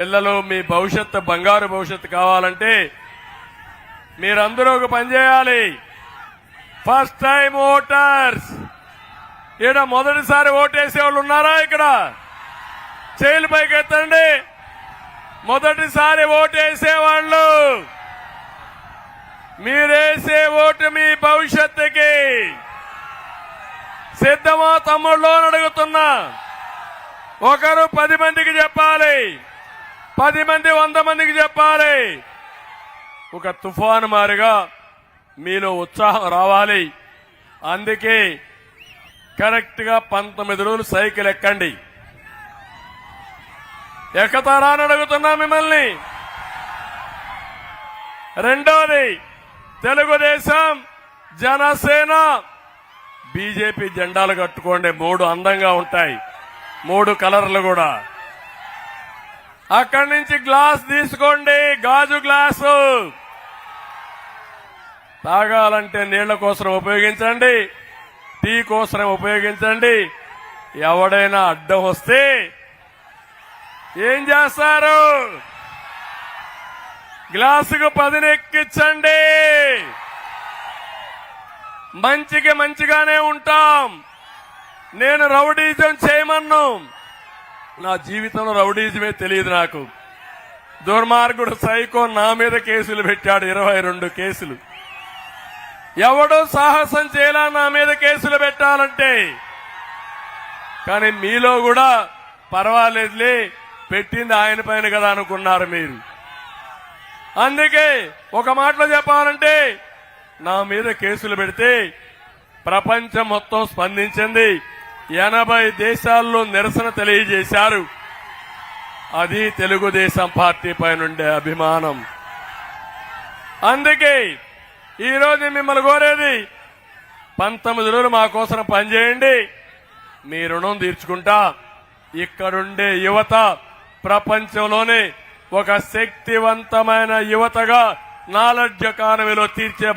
పిల్లలు మీ భవిష్యత్తు బంగారు భవిష్యత్తు కావాలంటే మీరందరూ ఒక పని చేయాలి. ఫస్ట్ టైం ఓటర్స్ ఈడ మొదటిసారి ఓటేసే వాళ్ళు ఉన్నారా ఇక్కడ? చేతులు పైకి ఎత్తండి మొదటిసారి ఓటేసే వాళ్ళు. మీరేసే ఓటు మీ భవిష్యత్తుకి. సిద్ధమా తమ్ముళ్ళు అడుగుతున్నా. ఒకరు పది మందికి చెప్పాలి. పది మంది వంద మందికి చెప్పాలి. ఒక తుఫాను మారిగా మీలో ఉత్సాహం రావాలి. అందుకే కరెక్ట్గా పంతొమ్మిది రోజులు సైకిల్ ఎక్కండి. ఎక్కుతారా అని అడుగుతున్నా మిమ్మల్ని. రెండోది తెలుగుదేశం జనసేన. బీజేపీ జెండాలు కట్టుకోండి. మూడు అందంగా ఉంటాయి. మూడు కలర్లు కూడా. అక్కడి నుంచి గ్లాస్ తీసుకోండి గాజు గ్లాసు. తాగాలంటే నీళ్ళ కోసం ఉపయోగించండి టీ కోసం ఉపయోగించండి. ఎవడైనా అడ్డం వస్తే ఏం చేస్తారు? గ్లాసుకు పదినెక్కించండి. మంచికి మంచిగానే ఉంటాం. నేను రౌడీజం చేయమన్నాం. నా జీవితంలో రౌడీజమే తెలియదు నాకు. దుర్మార్గుడు సైకో నా మీద కేసులు పెట్టాడు ఇరవై రెండు కేసులు. ఎవడో సాహసం చేయలా నా మీద కేసులు పెట్టాలంటే? కానీ మీలో కూడా పర్వాలేదులే పెట్టింది ఆయన పైన కదా అనుకున్నారు మీరు. అందుకే ఒక మాటలో చెప్పాలంటే నా మీద కేసులు పెడితే ప్రపంచం మొత్తం స్పందించింది. ఎనభై దేశాల్లో నిరసన తెలియజేశారు. అది తెలుగుదేశం పార్టీ పైనుండే అభిమానం. అందుకే ఈరోజు మిమ్మల్ని కోరేది పంతొమ్మిది రోజులు మా కోసం పనిచేయండి మీ రుణం తీర్చుకుంటా. ఇక్కడుండే యువత ప్రపంచంలోనే ఒక శక్తివంతమైన యువతగా నాలెడ్జ్ ఎకానమీలో తీర్చే